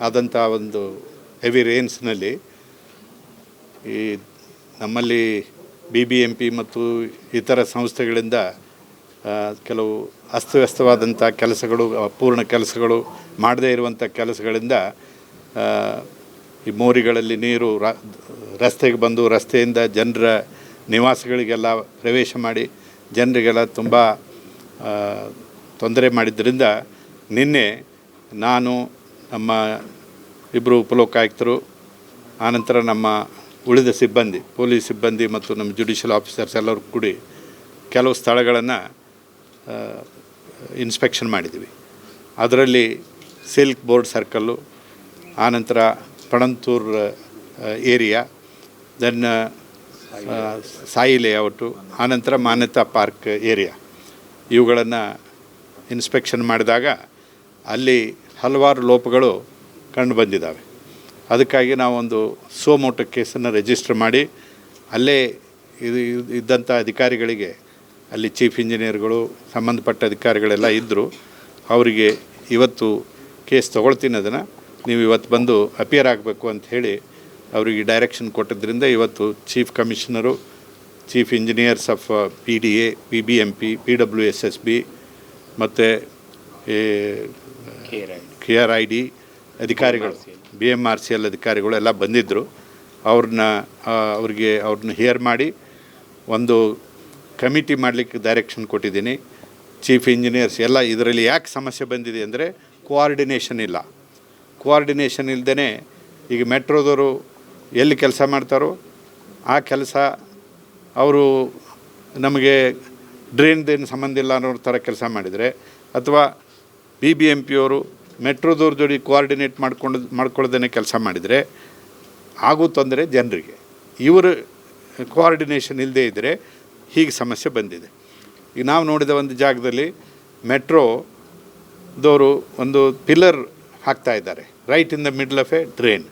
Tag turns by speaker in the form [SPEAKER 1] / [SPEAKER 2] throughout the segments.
[SPEAKER 1] ಆದಂಥ ಒಂದು ಹೆವಿ ರೇನ್ಸ್ನಲ್ಲಿ ಈ ನಮ್ಮಲ್ಲಿ ಬಿ ಬಿ ಎಂ ಪಿ ಮತ್ತು ಇತರ ಸಂಸ್ಥೆಗಳಿಂದ ಕೆಲವು ಅಸ್ತವ್ಯಸ್ತವಾದಂಥ ಕೆಲಸಗಳು, ಅಪೂರ್ಣ ಕೆಲಸಗಳು ಮಾಡದೇ ಇರುವಂಥ ಕೆಲಸಗಳಿಂದ ಈ ಮೋರಿಗಳಲ್ಲಿ ನೀರು ರಸ್ತೆಗೆ ಬಂದು ರಸ್ತೆಯಿಂದ ಜನರ ನಿವಾಸಗಳಿಗೆಲ್ಲ ಪ್ರವೇಶ ಮಾಡಿ ಜನರಿಗೆಲ್ಲ ತುಂಬ ತೊಂದರೆ ಮಾಡಿದ್ದರಿಂದ ನಿನ್ನೆ ನಾನು ನಮ್ಮ ಇಬ್ಬರು ಉಪಲೋಕಾಯುಕ್ತರು ಆನಂತರ ನಮ್ಮ ಉಳಿದ ಸಿಬ್ಬಂದಿ, ಪೊಲೀಸ್ ಸಿಬ್ಬಂದಿ ಮತ್ತು ನಮ್ಮ ಜುಡಿಷಿಯಲ್ ಆಫೀಸರ್ಸ್ ಎಲ್ಲರೂ ಕೂಡಿ ಕೆಲವು ಸ್ಥಳಗಳನ್ನು ಇನ್ಸ್ಪೆಕ್ಷನ್ ಮಾಡಿದ್ದೀವಿ. ಅದರಲ್ಲಿ ಸಿಲ್ಕ್ ಬೋರ್ಡ್ ಸರ್ಕಲ್ಲು ಆನಂತರ Panathur area then Sai layout ಆನಂತರ ಮಾನ್ಯತಾ ಪಾರ್ಕ್ ಏರಿಯಾ ಇವುಗಳನ್ನು ಇನ್ಸ್ಪೆಕ್ಷನ್ ಮಾಡಿದಾಗ ಅಲ್ಲಿ ಹಲವಾರು ಲೋಪಗಳು ಕಂಡು ಬಂದಿದ್ದಾವೆ. ಅದಕ್ಕಾಗಿ ನಾವೊಂದು ಸೋಮೋಟ ಕೇಸನ್ನು ರಿಜಿಸ್ಟರ್ ಮಾಡಿ, ಅಲ್ಲೇ ಇದು ಇದು- ಇದ್ದಂಥ ಅಧಿಕಾರಿಗಳಿಗೆ, ಅಲ್ಲಿ ಚೀಫ್ ಇಂಜಿನಿಯರ್ಗಳು, ಸಂಬಂಧಪಟ್ಟ ಅಧಿಕಾರಿಗಳೆಲ್ಲ ಇದ್ದರು, ಅವರಿಗೆ ಇವತ್ತು ಕೇಸ್ ತೊಗೊಳ್ತೀನಿ ಅದನ್ನು. ನೀವು ಇವತ್ತು ಬಂದು ಅಪಿಯರ್ ಆಗಬೇಕು ಅಂತ ಹೇಳಿ ಅವರಿಗೆ ಡೈರೆಕ್ಷನ್ ಕೊಟ್ಟಿದ್ದರಿಂದ ಇವತ್ತು chief commissioner, chief engineers of P D A, P B M P P W S S B, ಮತ್ತು ಕೆ ಆರ್ ಐ ಡಿ ಅಧಿಕಾರಿಗಳು B M R C L ಅಧಿಕಾರಿಗಳು ಎಲ್ಲ ಬಂದಿದ್ದರು ಅವ್ರನ್ನ ಅವ್ರಿಗೆ ಅವ್ರನ್ನ ಹಿಯರ್ ಮಾಡಿ ಒಂದು ಕಮಿಟಿ ಮಾಡಲಿಕ್ಕೆ ಡೈರೆಕ್ಷನ್ ಕೊಟ್ಟಿದ್ದೀನಿ. ಚೀಫ್ ಇಂಜಿನಿಯರ್ಸ್ ಎಲ್ಲ ಇದರಲ್ಲಿ ಯಾಕೆ ಸಮಸ್ಯೆ ಬಂದಿದೆ ಅಂದರೆ ಕೋಆರ್ಡಿನೇಷನ್ ಇಲ್ಲ. ಕೋಆರ್ಡಿನೇಷನ್ ಇಲ್ಲದೇ ಈಗ ಮೆಟ್ರೋದವರು ಎಲ್ಲಿ ಕೆಲಸ ಮಾಡ್ತಾರೋ ಆ ಕೆಲಸ ಅವರು ನಮಗೆ ಡ್ರೈನ್ದೇನು ಸಂಬಂಧ ಇಲ್ಲ ಅನ್ನೋ ಥರ ಕೆಲಸ ಮಾಡಿದರೆ ಅಥವಾ ಬಿ ಬಿ ಎಂ ಪಿಯವರು ಮೆಟ್ರೋದವ್ರ ಜೋಡಿ ಕೋಆರ್ಡಿನೇಟ್ ಮಾಡ್ಕೊಂಡು ಮಾಡ್ಕೊಳ್ಳೋದೇ ಕೆಲಸ ಮಾಡಿದರೆ ಆಗೋ ತೊಂದರೆ ಜನರಿಗೆ. ಇವರು ಕೋಆರ್ಡಿನೇಷನ್ ಇಲ್ಲದೇ ಇದ್ದರೆ ಹೀಗೆ ಸಮಸ್ಯೆ ಬಂದಿದೆ. ಈಗ ನಾವು ನೋಡಿದ ಒಂದು ಜಾಗದಲ್ಲಿ ಮೆಟ್ರೋದವರು ಒಂದು ಪಿಲ್ಲರ್ ಹಾಕ್ತಾ ಇದ್ದಾರೆ. Right in the middle of a drain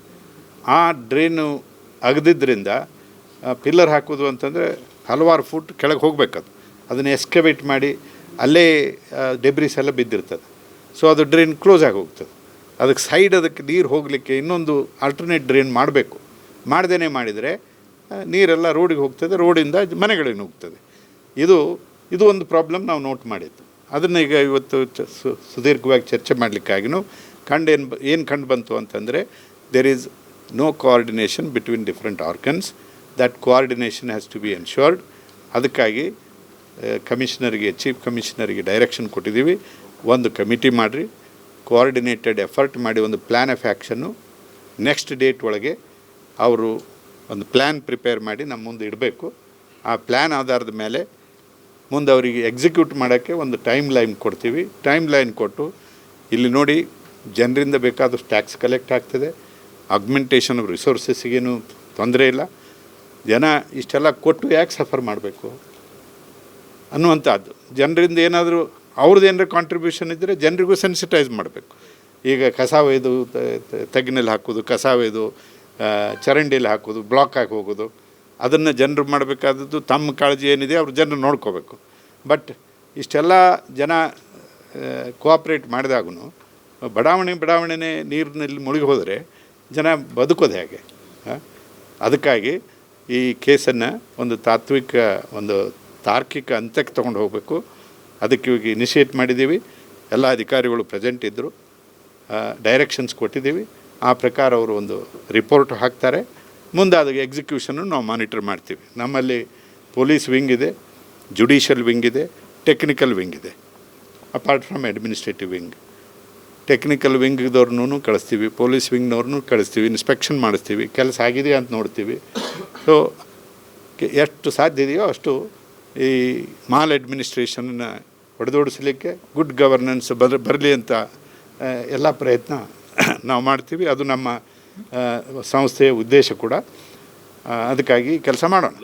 [SPEAKER 1] ಆ ಡ್ರೈನು ಅಗದಿದ್ದರಿಂದ ಪಿಲ್ಲರ್ ಹಾಕೋದು ಅಂತಂದರೆ ಹಲವಾರು ಫುಟ್ ಕೆಳಗೆ ಹೋಗ್ಬೇಕದು. ಅದನ್ನು ಎಸ್ಕವೇಟ್ ಮಾಡಿ ಅಲ್ಲೇ ಡೆಬ್ರಿಸ್ ಎಲ್ಲ ಬಿದ್ದಿರ್ತದೆ. ಸೊ ಅದು ಡ್ರೈನ್ ಕ್ಲೋಸ್ ಆಗಿ ಹೋಗ್ತದೆ ಅದಕ್ಕೆ ಸೈಡ್ ಅದಕ್ಕೆ ನೀರು ಹೋಗಲಿಕ್ಕೆ ಇನ್ನೊಂದು ಆಲ್ಟರ್ನೇಟ್ ಡ್ರೈನ್ ಮಾಡಬೇಕು. ಮಾಡ್ದೇ ಮಾಡಿದರೆ ನೀರೆಲ್ಲ ರೋಡಿಗೆ ಹೋಗ್ತದೆ ರೋಡಿಂದ ಮನೆಗಳಿಗೆ ಹೋಗ್ತದೆ. ಇದು ಇದು ಒಂದು ಪ್ರಾಬ್ಲಮ್ ನಾವು ನೋಟ್ ಮಾಡಿದ್ದು. ಅದನ್ನು ಈಗ ಇವತ್ತು ಸುದೀರ್ಘವಾಗಿ ಚರ್ಚೆ ಮಾಡಲಿಕ್ಕಾಗಿನೂ, ಕಂಡು ಏನು ಏನು ಕಂಡು ಬಂತು ಅಂತಂದರೆ there is no coordination between different organs that coordination has to be ensured ಅದಕ್ಕಾಗಿ ಕಮಿಷನರಿಗೆ ಚೀಫ್ ಕಮಿಷನರಿಗೆ ಡೈರೆಕ್ಷನ್ ಕೊಟ್ಟಿದ್ದೀವಿ. ಒಂದು ಕಮಿಟಿ ಮಾಡಿರಿ ಕೋಆರ್ಡಿನೇಟೆಡ್ ಎಫರ್ಟ್ ಮಾಡಿ ಒಂದು ಪ್ಲ್ಯಾನ್ ಆಫ್ ಆ್ಯಕ್ಷನ್ನು ನೆಕ್ಸ್ಟ್ ಡೇಟ್ ಒಳಗೆ ಅವರು ಒಂದು ಪ್ಲ್ಯಾನ್ ಪ್ರಿಪೇರ್ ಮಾಡಿ ನಮ್ಮ ಮುಂದೆ ಇಡಬೇಕು. ಆ ಪ್ಲ್ಯಾನ್ ಆಧಾರದ ಮೇಲೆ ಮುಂದೆ ಅವರಿಗೆ ಎಕ್ಸಿಕ್ಯೂಟ್ ಮಾಡೋಕ್ಕೆ ಒಂದು ಟೈಮ್ ಲೈನ್ ಕೊಡ್ತೀವಿ. ಟೈಮ್ ಲೈನ್ ಕೊಟ್ಟು ಇಲ್ಲಿ ನೋಡಿ ಜನರಿಂದ ಬೇಕಾದಷ್ಟು ಟ್ಯಾಕ್ಸ್ ಕಲೆಕ್ಟ್ ಆಗ್ತದೆ. ಅಗ್ಮೆಂಟೇಷನ್ ಆಫ್ ರಿಸೋರ್ಸಸ್ಗೇನು ತೊಂದರೆ ಇಲ್ಲ. ಜನ ಇಷ್ಟೆಲ್ಲ ಕೊಟ್ಟು ಯಾಕೆ ಸಫರ್ ಮಾಡಬೇಕು? ಅನ್ನುವಂಥದ್ದು. ಜನರಿಂದ ಏನಾದರೂ ಅವ್ರದ್ದು ಏನಾರ ಕಾಂಟ್ರಿಬ್ಯೂಷನ್ ಇದ್ದರೆ ಜನರಿಗೂ ಸೆನ್ಸಿಟೈಸ್ ಮಾಡಬೇಕು. ಈಗ ಕಸ ಒಯ್ದು ತೆಗ್ಗಿನಲ್ಲಿ ಹಾಕೋದು ಕಸ ಒಯ್ದು ಚರಂಡಿಯಲ್ಲಿ ಹಾಕೋದು ಬ್ಲಾಕ್ ಹಾಕಿ ಹೋಗೋದು ಅದನ್ನು ಜನರು ಮಾಡಬೇಕಾದದ್ದು ತಮ್ಮ ಕಾಳಜಿ ಏನಿದೆ ಅವ್ರು ಜನರು ನೋಡ್ಕೋಬೇಕು. ಬಟ್ ಇಷ್ಟೆಲ್ಲ ಜನ ಕೋಆಪ್ರೇಟ್ ಮಾಡಿದಾಗೂ ಬಡಾವಣೆ ಬಡಾವಣೆನೇ ನೀರಿನಲ್ಲಿ ಮುಳುಗಿ ಹೋದರೆ ಜನ ಬದುಕೋದು ಹೇಗೆ? ಅದಕ್ಕಾಗಿ ಈ ಕೇಸನ್ನು ಒಂದು ತಾತ್ವಿಕ, ಒಂದು ತಾರ್ಕಿಕ ಅಂತ್ಯಕ್ಕೆ ತೊಗೊಂಡು ಹೋಗಬೇಕು. ಅದಕ್ಕೆ ಇವಾಗ ಇನಿಷಿಯೇಟ್ ಮಾಡಿದ್ದೀವಿ. ಎಲ್ಲ ಅಧಿಕಾರಿಗಳು ಪ್ರೆಸೆಂಟ್ ಇದ್ದರು ಡೈರೆಕ್ಷನ್ಸ್ ಕೊಟ್ಟಿದ್ದೀವಿ. ಆ ಪ್ರಕಾರ ಅವರು ಒಂದು ರಿಪೋರ್ಟ್ ಹಾಕ್ತಾರೆ. ಮುಂದೆ ಅದಕ್ಕೆ ಎಕ್ಸಿಕ್ಯೂಷನ್ನು ನಾವು ಮಾನಿಟರ್ ಮಾಡ್ತೀವಿ. ನಮ್ಮಲ್ಲಿ ಪೊಲೀಸ್ ವಿಂಗ್ ಇದೆ ಜುಡಿಷಿಯಲ್ ವಿಂಗ್ ಇದೆ ಟೆಕ್ನಿಕಲ್ ವಿಂಗ್ ಇದೆ. Apart from administrative wing technical ವಿಂಗ್ದವ್ರನ್ನೂ ಕಳಿಸ್ತೀವಿ ಪೊಲೀಸ್ ವಿಂಗ್ನವ್ರನ್ನೂ ಕಳಿಸ್ತೀವಿ ಇನ್ಸ್ಪೆಕ್ಷನ್ ಮಾಡಿಸ್ತೀವಿ, ಕೆಲಸ ಆಗಿದೆ ಅಂತ ನೋಡ್ತೀವಿ. ಸೊ ಎಷ್ಟು ಸಾಧ್ಯ ಇದೆಯೋ ಅಷ್ಟು ಈ ಮಾಲ್ ಅಡ್ಮಿನಿಸ್ಟ್ರೇಷನನ್ನು ಹೊಡೆದೋಡಿಸಲಿಕ್ಕೆ ಗುಡ್ ಗವರ್ನೆನ್ಸ್ ಬರ, ಬರಲಿ ಅಂತ ಎಲ್ಲ ಪ್ರಯತ್ನ ನಾವು ಮಾಡ್ತೀವಿ. ಅದು ನಮ್ಮ ಸಂಸ್ಥೆಯ ಉದ್ದೇಶ ಕೂಡ. ಅದಕ್ಕಾಗಿ ಕೆಲಸ ಮಾಡೋಣ.